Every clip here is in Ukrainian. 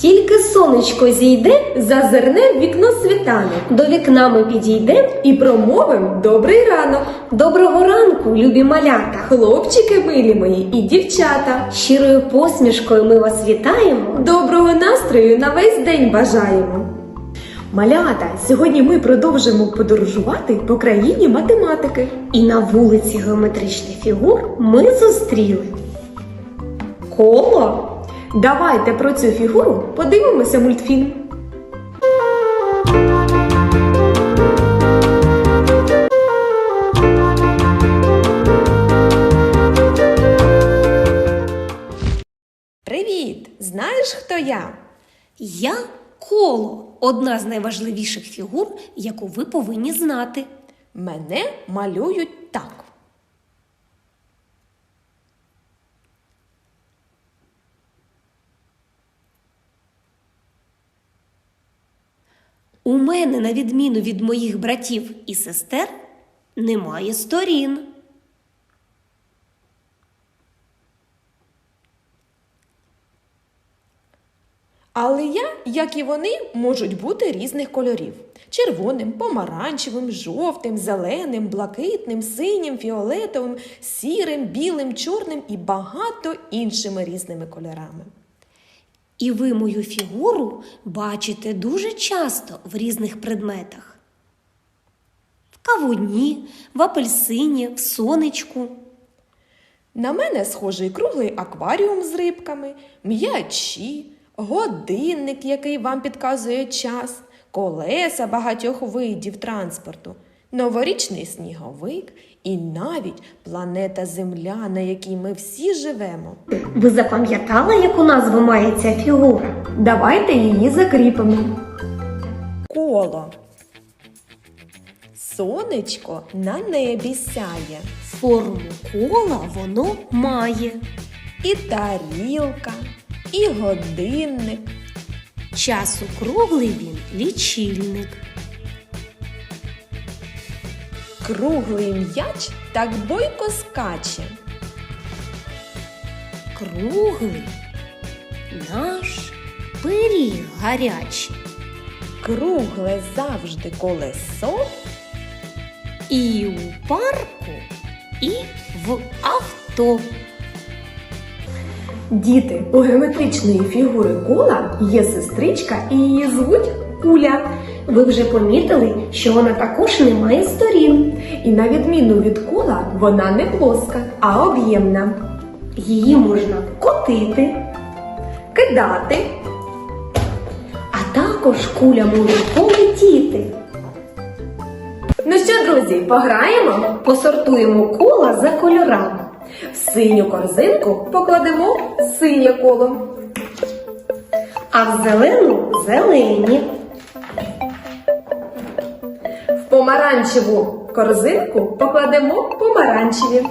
Тільки сонечко зійде, Зазирне в вікно світанок до вікна ми підійдем. і промовим добрий ранок. Доброго ранку, любі малята! Хлопчики милі мої і дівчата. Щирою посмішкою ми вас вітаємо. Доброго настрою на весь день бажаємо. Малята, сьогодні ми продовжимо подорожувати по країні математики. І на вулиці геометричних фігур ми зустріли коло. Давайте про цю фігуру подивимося мультфільм. Привіт! Знаєш, хто я? Я коло одна з найважливіших фігур, яку ви повинні знати. Мене малюють так. У мене, на відміну від моїх братів і сестер, немає сторін. Але я, як і вони, можуть бути різних кольорів: червоним, помаранчевим, жовтим, зеленим, блакитним, синім, фіолетовим, сірим, білим, чорним і багато іншими різними кольорами. І ви мою фігуру бачите дуже часто в різних предметах. В кавуні, в апельсині, в сонечку. На мене схожий круглий акваріум з рибками, м'ячі, годинник, який вам підказує час, колеса багатьох видів транспорту, новорічний сніговик і навіть планета Земля, на якій ми всі живемо. Ви запам'ятали, яку назву має ця фігура? Давайте її закріпимо. Коло. Сонечко на небі сяє. Форму кола воно має. І тарілка, і годинник. Часу круглий він лічильник. Круглий м'яч так бойко скаче. Круглий наш пиріг гарячий. Кругле завжди колесо. І у парку, і в авто. Діти, у геометричної фігури кола є сестричка і її звуть Куля. Ви вже помітили, що вона також не має сторін. І на відміну від кола, вона не плоска, а об'ємна. Її можна котити, Кидати. а також куля може полетіти. Ну що, друзі, пограємо? Посортуємо кола за кольорами. В синю корзинку покладемо синє коло. А в зелену зелені. Помаранчеву корзинку покладемо помаранчеві.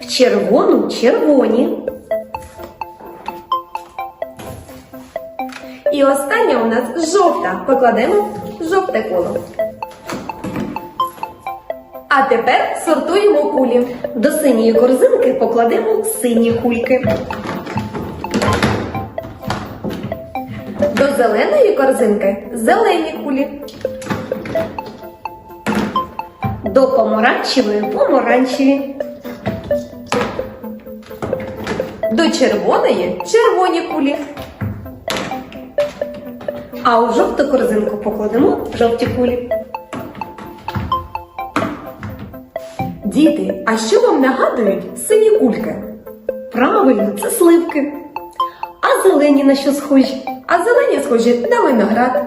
В червону червоні. І остання у нас жовта. Покладемо жовте коло. А тепер сортуємо кулі. До синьої корзинки покладемо сині кульки. До зеленої корзинки зелені кулі. До помаранчевої помаранчеві. До червоної червоні кулі. А у жовту корзинку покладемо жовті кулі. Діти, а що вам нагадують сині кульки? Правильно, це сливки. А зелені на що схожі? А зелені схожі на виноград.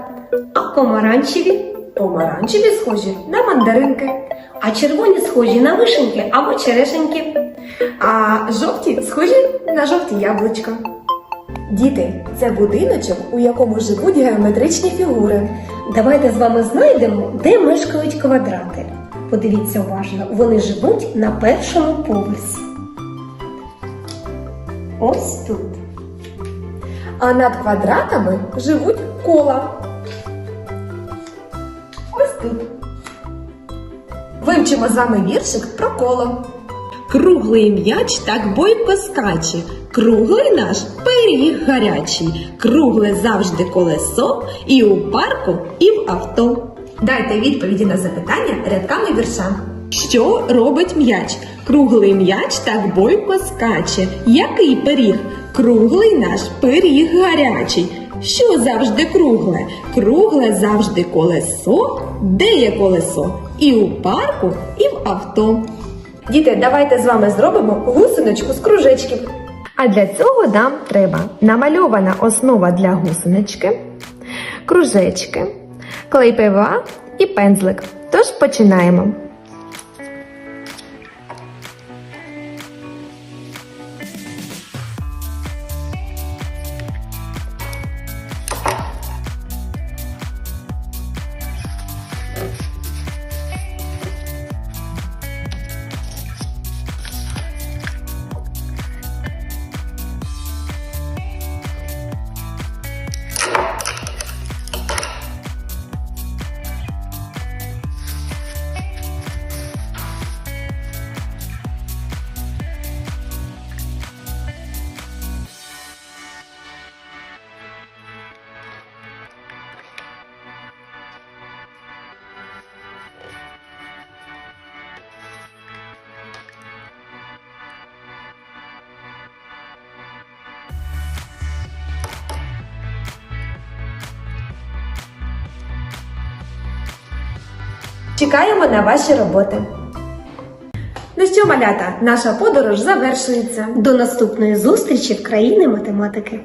А помаранчеві? Помаранчеві схожі на мандаринки. А червоні схожі на вишеньки або черешеньки. А жовті схожі на жовті яблучка. Діти, це будиночок, у якому живуть геометричні фігури. Давайте з вами знайдемо, де мешкають квадрати. Подивіться уважно, вони живуть на першому поверсі. Ось тут. А над квадратами живуть кола. Ось тут. Вивчимо з вами віршик про коло. Круглий м'яч так бойко скаче, круглий наш пиріг гарячий, кругле завжди колесо, і у парку, і в авто. Дайте відповіді на запитання рядками вірша. Що робить м'яч? Круглий м'яч так бойко скаче. Який пиріг? Круглий наш пиріг гарячий. Що завжди кругле? Кругле завжди колесо. Де є колесо? І у парку, і в авто. Діти, давайте з вами зробимо гусеничку з кружечків. А для цього нам треба намальована основа для гусенички, кружечки, клей ПВА і пензлик. Тож починаємо. Чекаємо на ваші роботи. Ну що, малята, наша подорож завершується. До наступної зустрічі в країни математики.